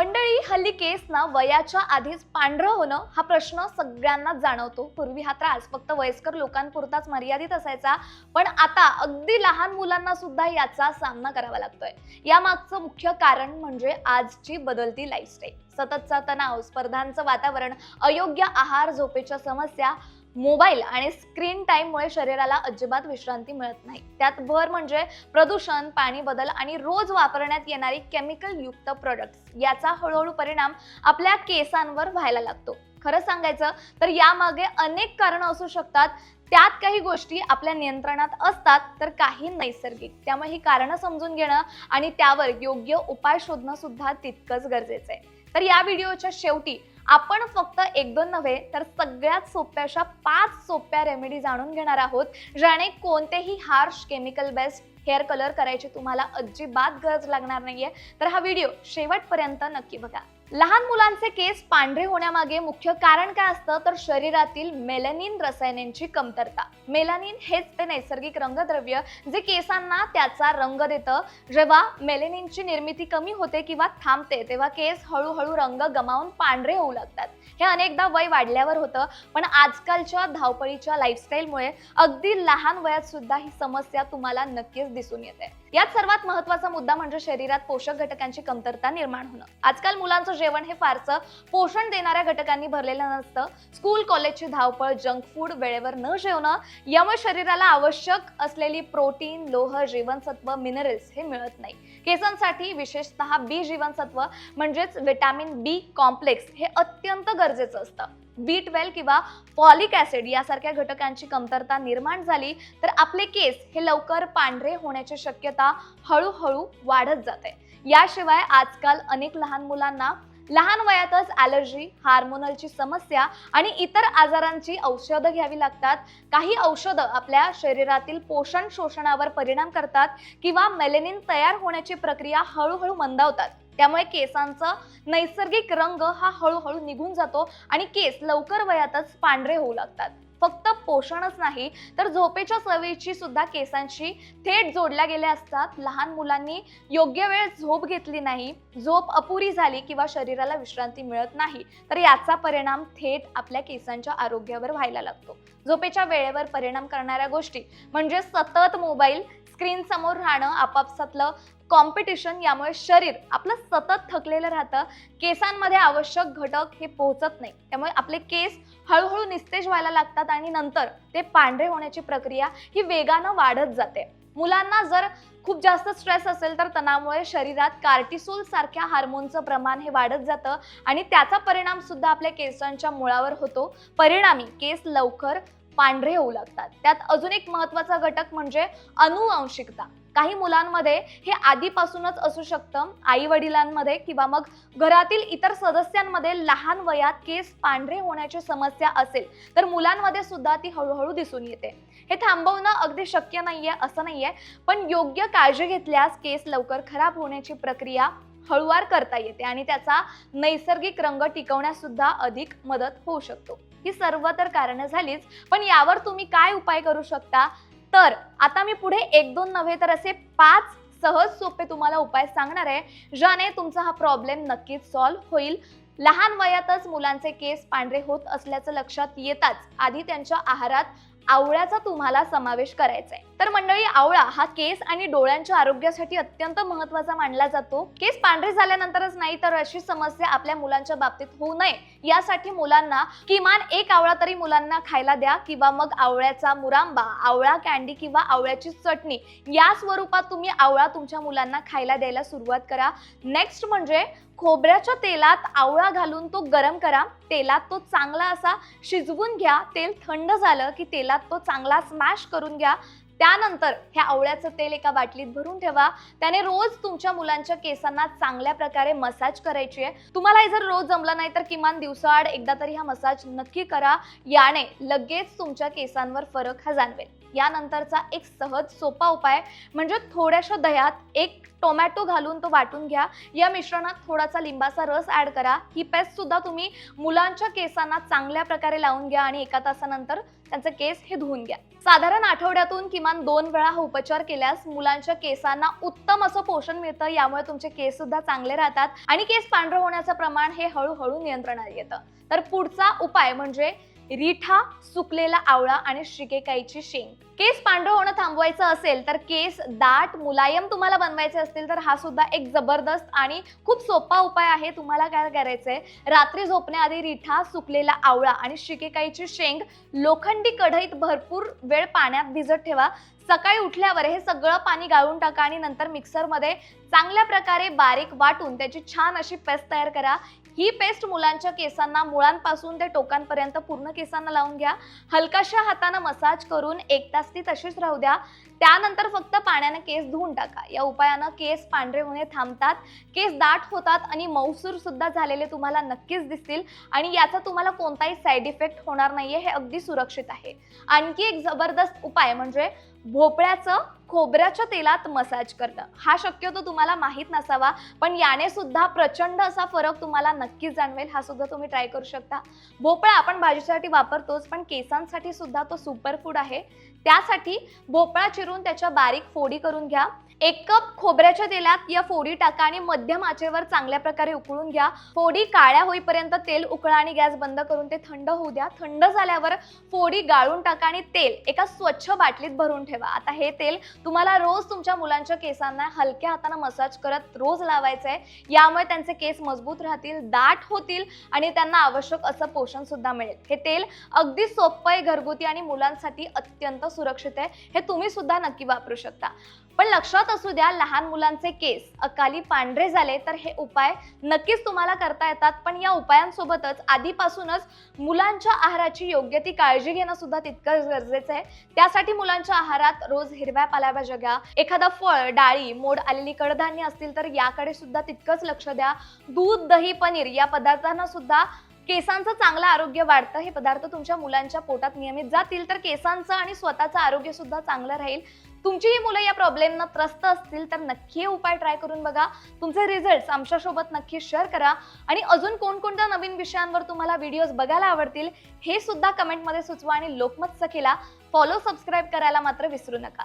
मंडळी हल्ली केस ना वयाच्या आधीच पांढरं होणं हा प्रश्न सगळ्यांनाच जाणवतो. पूर्वी हा त्रास फक्त वयस्कर लोकांपुरताच मर्यादित असायचा पण आता अगदी लहान मुलांना सुद्धा याचा सामना करावा लागतोय. यामागचं मुख्य कारण म्हणजे आजची बदलती लाईफस्टाईल सततचा तणाव स्पर्धांचं वातावरण अयोग्य आहार झोपेच्या समस्या मोबाईल आणि स्क्रीन टाईममुळे शरीराला अजिबात विश्रांती मिळत नाही. त्यात भर म्हणजे प्रदूषण पाणी बदल आणि रोज वापरण्यात येणारी केमिकल युक्त प्रोडक्ट्स याचा हळूहळू परिणाम आपल्या केसांवर व्हायला लागतो. खरं सांगायचं तर यामागे अनेक कारणं असू शकतात. त्यात काही गोष्टी आपल्या नियंत्रणात असतात तर काही नैसर्गिक. त्यामुळे ही कारणं समजून घेणं आणि त्यावर योग्य उपाय शोधणं सुद्धा तितकंच गरजेचं आहे. तर या व्हिडिओच्या शेवटी आपण फक्त एक दोन नव्हे तर सगळ्यात सोप्या अशा पाच सोप्या रेमेडी जाणून घेणार आहोत ज्याने कोणतेही harsh chemical based hair colour करायची तुम्हाला अजिबात गरज लागणार नाहीये. तर हा व्हिडिओ शेवटपर्यंत नक्की बघा. लहान मुलांचे केस पांढरे होण्यामागे मुख्य कारण काय असतं? तर शरीरातील मेलॅनिन रसायनांची कमतरता. मेलानिन हेच ते नैसर्गिक रंगद्रव्य जे केसांना त्याचा रंग देतं. जेव्हा मेलेनिनची निर्मिती कमी होते किंवा थांबते तेव्हा केस हळूहळू रंग गमावून पांढरे होऊ लागतात. हे अनेकदा वय वाढल्यावर होतं. पण आजकालच्या धावपळीच्या लाईफस्टाईलमुळे अगदी लहान वयात सुद्धा ही समस्या तुम्हाला नक्कीच दिसून येते. यात सर्वात महत्त्वाचा मुद्दा म्हणजे शरीरात पोषक घटकांची कमतरता निर्माण होणं. आजकाल मुलांचं जेवण हे फारसं पोषण देणाऱ्या घटकांनी भरलेलं नसतं. स्कूल कॉलेजची धावपळ जंक फूड वेळेवर न जेवणं यामुळे शरीराला आवश्यक असलेली प्रोटीन लोह जीवनसत्व मिनरल्स हे मिळत नाही. केसांसाठी विशेषतः बी जीवनसत्व म्हणजेच विटॅमिन बी कॉम्प्लेक्स हे अत्यंत गरजेचं असतं. बी ट्वेल्व किंवा फॉलिक ऍसिड यासारख्या घटकांची कमतरता निर्माण झाली तर आपले केस हे लवकर पांढरे होण्याची शक्यता हळूहळू वाढत जाते. याशिवाय आजकाल अनेक लहान मुलांना लहान वयातच ॲलर्जी हार्मोनलची समस्या आणि इतर आजारांची औषधं घ्यावी लागतात. काही औषधं आपल्या शरीरातील पोषण शोषणावर परिणाम करतात किंवा मेलेनिन तयार होण्याची प्रक्रिया हळूहळू मंदावतात. त्यामुळे केसांचा नैसर्गिक रंग हा हळूहळू निघून जातो आणि केस लवकर वयातच पांढरे होऊ लागतात. फक्त पोषणच नाही तर झोपेच्या सवयीची सुद्धा केसांशी थेट जोडल्या गेल्या असतात. लहान मुलांनी योग्य वेळ झोप घेतली नाही झोप अपुरी झाली किंवा शरीराला विश्रांती मिळत नाही तर याचा परिणाम थेट आपल्या केसांच्या आरोग्यावर व्हायला लागतो. झोपेच्या वेळेवर परिणाम करणाऱ्या गोष्टी म्हणजे सतत मोबाईल स्क्रीन समोर राहणं आपापसातलं कॉम्पिटिशन यामुळे शरीर आपलं सतत थकलेलं राहतं. केसांमध्ये आवश्यक घटक हे पोहोचत नाही. त्यामुळे आपले केस हळूहळू निस्तेज व्हायला लागतात आणि नंतर ते पांढरे होण्याची प्रक्रिया ही वेगानं वाढत जाते. मुलांना जर खूप जास्त स्ट्रेस असेल तर तणावामुळे शरीरात कार्टिसोल सारख्या हार्मोनचं प्रमाण हे वाढत जातं आणि त्याचा परिणाम सुद्धा आपल्या केसांच्या मुळावर होतो. परिणामी केस लवकर पांढरे होऊ लागतात. त्यात अजून एक महत्त्वाचा घटक म्हणजे अनुवांशिकता काही मुलांमध्ये हे आधीपासूनच असू शकतं. आई वडिलांमध्ये किंवा मग घरातील इतर सदस्यांमध्ये लहान वयात केस पांढरे होण्याची समस्या असेल तर मुलांमध्ये सुद्धा ती हळूहळू दिसून येते. हे थांबवणं अगदी शक्य नाहीये असं नाहीये. पण योग्य काळजी घेतल्यास केस लवकर खराब होण्याची प्रक्रिया हळुवार करता येते आणि त्याचा नैसर्गिक रंग टिकवण्यास सुद्धा अधिक मदत होऊ शकतो. ही सर्व तर कारणं झालीच पण यावर तुम्ही काय उपाय करू शकता? तर आता मी पुढे एक दोन नव्हे तर असे पाच सहज सोपे तुम्हाला उपाय सांगणार आहे ज्याने तुमचा हा प्रॉब्लेम नक्कीच सॉल्व्ह होईल. लहान वयातच मुलांचे केस पांढरे होत असल्याचं लक्षात येताच आधी त्यांच्या आहारात आवळ्याचा तुम्हाला समावेश करायचा आहे. तर मंडळी आवळा हा केस आणि डोळ्यांच्या आरोग्यासाठी अत्यंत महत्त्वाचा मानला जातो. केस पांढरे झाल्यानंतरच नाही तर अशी समस्या आपल्या मुलांच्या बाबतीत होऊ नये. यासाठी मुलांना किमान एक आवळा तरी मुलांना खायला द्या किंवा मग आवळ्याचा मुरांबा आवळा कॅन्डी किंवा आवळ्याची चटणी या स्वरूपात तुम्ही आवळा तुमच्या मुलांना खायला द्यायला सुरुवात करा. नेक्स्ट म्हणजे खोबऱ्याच्या तेलात आवळा घालून तो गरम करा. तेलात तो चांगला असा शिजवून घ्या. तेल थंड झालं की तेलात तो चांगला स्मॅश करून घ्या. त्यानंतर ह्या आवळ्याचं तेल एका बाटलीत भरून ठेवा. त्याने रोज तुमच्या मुलांच्या केसांना चांगल्या प्रकारे मसाज करायची आहे. तुम्हाला हे जर रोज जमलं नाही तर किमान दिवसाआड एकदा तरी हा मसाज नक्की करा. याने लगेच तुमच्या केसांवर फरक हा जाणवेल. यानंतरचा एक सहज सोपा उपाय म्हणजे थोड्याशा दह्यात एक टोमॅटो घालून तो वाटून घ्या. या मिश्रणात थोडासा लिंबाचा रस ॲड करा. ही पेस्ट सुद्धा तुम्ही मुलांच्या केसांना चांगल्या प्रकारे लावून घ्या आणि एका तासानंतर त्यांचे केस हे धुवून घ्या. साधारण आठवड्यातून किमान दोन वेळा हा उपचार केल्यास मुलांच्या केसांना उत्तम असं पोषण मिळतं यामुळे तुमचे केस सुद्धा चांगले राहतात आणि केस पांढरं होण्याचं प्रमाण हे हळूहळू नियंत्रणात येतं. तर पुढचा उपाय म्हणजे रिठा सुकलेला आवळा आणि शिकेकाईची शेंग. केस पांढरं होणं थांबवायचं असेल तर केस दाट मुलायम तुम्हाला बनवायचे असतील तर हा सुद्धा एक जबरदस्त आणि खूप सोपा उपाय आहे. तुम्हाला काय करायचंय? रात्री झोपण्याआधी रिठा सुकलेला आवळा आणि शिकेकाईची शेंग लोखंडी कढईत भरपूर वेळ पाण्यात भिजत ठेवा. सकाळी उठल्यावर हे सगळं पाणी गाळून टाका आणि नंतर मिक्सरमध्ये चांगल्या प्रकारे बारीक वाटून त्याची छान अशी पेस्ट तयार करा. ही पेस्ट मुलांच्या केसांना मुळांपासून ते टोकांपर्यंत पूर्ण केसांना लावून घ्या. हलकाशा हातानं मसाज करून एक तास ती तशीच राहू द्या. त्यानंतर फक्त पाण्याने केस धुवून टाका. या उपायानं केस पांढरे होणे थांबतात. केस दाट होतात आणि मऊसूर सुद्धा झालेले तुम्हाला नक्कीच दिसतील. आणि याचा तुम्हाला कोणताही साईड इफेक्ट होणार नाहीये. हे अगदी सुरक्षित आहे. आणखी एक जबरदस्त उपाय म्हणजे भोपळ्याचं खोबऱ्याच्या तेलात मसाज करणं. हा शक्यतो तुम्हाला माहीत नसावा पण याने सुद्धा प्रचंड असा फरक तुम्हाला नक्कीच जाणवेल. हा सुद्धा तुम्ही ट्राय करू शकता. भोपळा आपण भाजीसाठी वापरतोच पण केसांसाठी सुद्धा तो सुपर फूड आहे. त्यासाठी भोपळा चिरून त्याच्या बारीक फोडी करून घ्या. एक कप खोबऱ्याच्या तेलात या फोडी टाका आणि मध्यम आचेवर चांगल्या प्रकारे उकळून घ्या. फोडी काळ्या होईपर्यंत तेल उकळा आणि गॅस बंद करून ते थंड होऊ द्या. थंड झाल्यावर फोडी गाळून टाका आणि तेल एका स्वच्छ बाटलीत भरून ठेवा. आता हे तेल तुम्हाला रोज तुमच्या मुलांच्या केसांना हलक्या हाताने मसाज करत रोज लावायचं आहे यामुळे त्यांचे केस मजबूत राहतील दाट होतील आणि त्यांना आवश्यक असं पोषण सुद्धा मिळेल. हे तेल अगदी सोपं आहे घरगुती आणि मुलांसाठी अत्यंत सुरक्षित आहे. हे तुम्ही सुद्धा नक्की वापरू शकता. पण लक्षात असू द्या लहान मुलांचे केस अकाली पांढरे झाले तर हे उपाय नक्कीच तुम्हाला करता येतात. पण या उपायांसोबतच आधीपासूनच मुलांच्या आहाराची योग्य ती काळजी घेणं सुद्धा तितकंच गरजेचं आहे. त्यासाठी मुलांच्या आहारात रोज हिरव्या पालाभाज्या घ्या. एखादा फळ डाळी मोड आलेली कडधान्य असतील तर याकडे सुद्धा तितकंच लक्ष द्या. दूध दही पनीर या पदार्थांना सुद्धा केसांचं चांगलं आरोग्य वाढतं. हे पदार्थ तुमच्या मुलांच्या पोटात नियमित जातील तर केसांचं आणि स्वतःचं आरोग्य सुद्धा चांगलं राहील. तुमचीही मुलं या प्रॉब्लेमनं त्रस्त असतील तर नक्की हे उपाय ट्राय करून बघा. तुमचे रिझल्ट आमच्यासोबत नक्की शेअर करा. आणि अजून कोणकोणत्या नवीन विषयांवर तुम्हाला व्हिडिओज बघायला आवडतील हे सुद्धा कमेंटमध्ये सुचवा आणि लोकमत सखीला फॉलो सबस्क्राईब करायला मात्र विसरू नका.